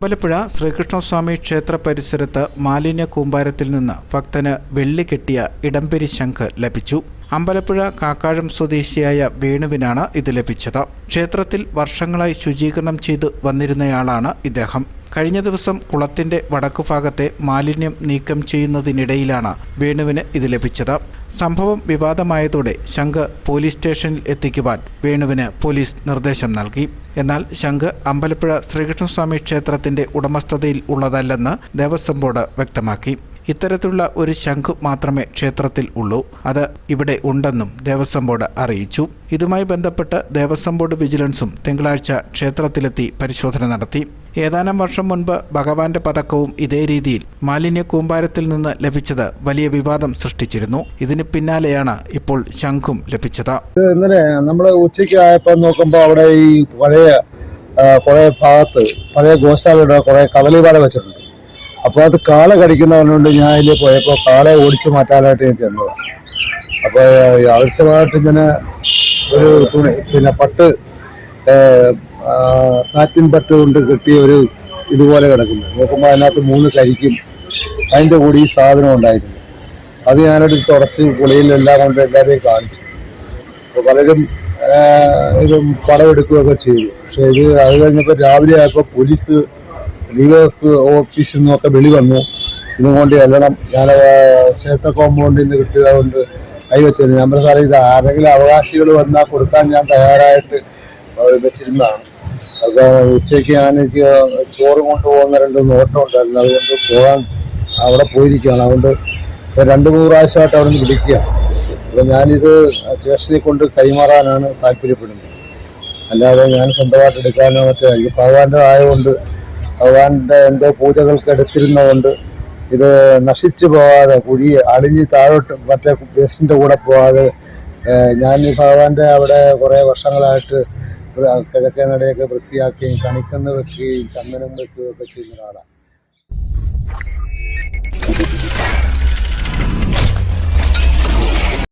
അമ്പലപ്പുഴ ശ്രീകൃഷ്ണസ്വാമി ക്ഷേത്ര പരിസരത്ത് മാലിന്യ കൂമ്പാരത്തിൽ നിന്ന് ഭക്തന് വെള്ളി കെട്ടിയ ഇടംപെരി ശംഖ് ലഭിച്ചു. അമ്പലപ്പുഴ കാക്കാഴം സ്വദേശിയായ വേണുവിനാണ് ഇത് ലഭിച്ചത്. ക്ഷേത്രത്തിൽ വർഷങ്ങളായി ശുചീകരണം ചെയ്ത് വന്നിരുന്നയാളാണ് ഇദ്ദേഹം. കഴിഞ്ഞ ദിവസം കുളത്തിന്റെ വടക്കുഭാഗത്തെ മാലിന്യം നീക്കം ചെയ്യുന്നതിനിടയിലാണ് വേണുവിന് ഇത് ലഭിച്ചത്. സംഭവം വിവാദമായതോടെ ശംഖ് പോലീസ് സ്റ്റേഷനിൽ എത്തിക്കുവാൻ വേണുവിന് പോലീസ് നിർദ്ദേശം നൽകി. എന്നാൽ ശംഖ് അമ്പലപ്പുഴ ശ്രീകൃഷ്ണസ്വാമി ക്ഷേത്രത്തിന്റെ ഉടമസ്ഥതയിൽ ഉള്ളതല്ലെന്ന് ദേവസ്വം ബോർഡ് വ്യക്തമാക്കി. ഇത്തരത്തിലുള്ള ഒരു ശംഖ് മാത്രമേ ക്ഷേത്രത്തിൽ ഉള്ളൂ. അത് ഇവിടെ ഉണ്ടെന്നും ദേവസ്വം ബോർഡ് അറിയിച്ചു. ഇതുമായി ബന്ധപ്പെട്ട് ദേവസ്വം ബോർഡ് വിജിലൻസും തിങ്കളാഴ്ച ക്ഷേത്രത്തിലെത്തി പരിശോധന നടത്തി. ഏതാനും വർഷം മുൻപ് ഭഗവാന്റെ പതക്കവും ഇതേ രീതിയിൽ മാലിന്യ കൂമ്പാരത്തിൽ നിന്ന് ലഭിച്ചത് വലിയ വിവാദം സൃഷ്ടിച്ചിരുന്നു. ഇതിന് പിന്നാലെയാണ് ഇപ്പോൾ ശംഖും ലഭിച്ചത്. ഇന്നലെ നമ്മൾ ഉച്ചയ്ക്ക് ആയപ്പോൾ നോക്കുമ്പോൾ അവിടെ ഈ പഴയ കുറേ ഭാഗത്ത് പഴയ ഗോശാലയുടെ കുറേ കവലിപാട വെച്ചിട്ടുണ്ട്. അപ്പോൾ അത് കാള കടിക്കുന്നവനുണ്ട് ഞാൻ അതിൽ പോയപ്പോൾ കാളയെ ഓടിച്ചു മാറ്റാനായിട്ട് ഞാൻ ചെന്നതാണ് അപ്പോൾ ആവശ്യമായിട്ട് ഇങ്ങനെ ഒരു തുണി പിന്നെ പട്ട് സാറ്റിൻ പട്ട് കൊണ്ട് കെട്ടിയ ഒരു ഇതുപോലെ കിടക്കുന്നു. നോക്കുമ്പോൾ അതിനകത്ത് മൂന്ന് കരിക്കും അതിന്റെ കൂടി ഈ സാധനം ഉണ്ടായിരുന്നു അത് ഞാനൊരു തുടച്ച് പുളിയിലെല്ലാം കൊണ്ട് എല്ലാവരെയും കാണിച്ചു. അപ്പോൾ പലരും ഇത് പടമെടുക്കുകയൊക്കെ ചെയ്തു. പക്ഷേ ഇത് അത് കഴിഞ്ഞപ്പോൾ രാവിലെ ആയപ്പോൾ പോലീസ് ലീഗ് ഓഫീസിൽ നിന്നൊക്കെ വിളി വന്നു. ഇതും കൊണ്ട് എല്ലണം ഞാൻ ക്ഷേത്ര കോമ്പൗണ്ടിൽ നിന്ന് കിട്ടുക കൊണ്ട് കൈവച്ചത് ഞാൻ പറഞ്ഞ സാറേ ഇത് ആരെങ്കിലും അവകാശികൾ വന്നാൽ കൊടുക്കാൻ ഞാൻ തയ്യാറായിട്ട് വെച്ചിരുന്നതാണ്. അപ്പോൾ ഉച്ചയ്ക്ക് ഞാൻ എനിക്ക് ചോറ് കൊണ്ടുപോകുന്ന രണ്ട് നോട്ടം ഉണ്ടായിരുന്നു. അതുകൊണ്ട് പോകാൻ അവിടെ പോയിരിക്കുകയാണ്. അതുകൊണ്ട് രണ്ട് മൂന്ന് പ്രാവശ്യമായിട്ട് അവിടെ നിന്ന് വിളിക്കുകയാണ്. അപ്പോൾ ഞാനിത് സ്റ്റേഷനിൽ കൊണ്ട് കൈമാറാനാണ് താല്പര്യപ്പെടുന്നത്. അല്ലാതെ ഞാൻ സ്വന്തമായിട്ട് എടുക്കാനോ മറ്റോ ഭഗവാന്റെ ആയതുകൊണ്ട് ഭഗവാന്റെ എന്തോ പൂജകൾക്ക് എടുത്തിരുന്നതുകൊണ്ട് ഇത് നശിച്ചു പോകാതെ കുഴി അടിഞ്ഞ് താഴോട്ട് മറ്റേ ബസിന്റെ കൂടെ പോകാതെ ഞാൻ ഈ ഭഗവാന്റെ അവിടെ കുറേ വർഷങ്ങളായിട്ട് കിഴക്കേ നടയൊക്കെ വൃത്തിയാക്കുകയും കണിക്കുന്ന വെക്കുകയും ചന്ദനം വെക്കുകയും ഒക്കെ ചെയ്യുന്ന ഒരാളാണ്.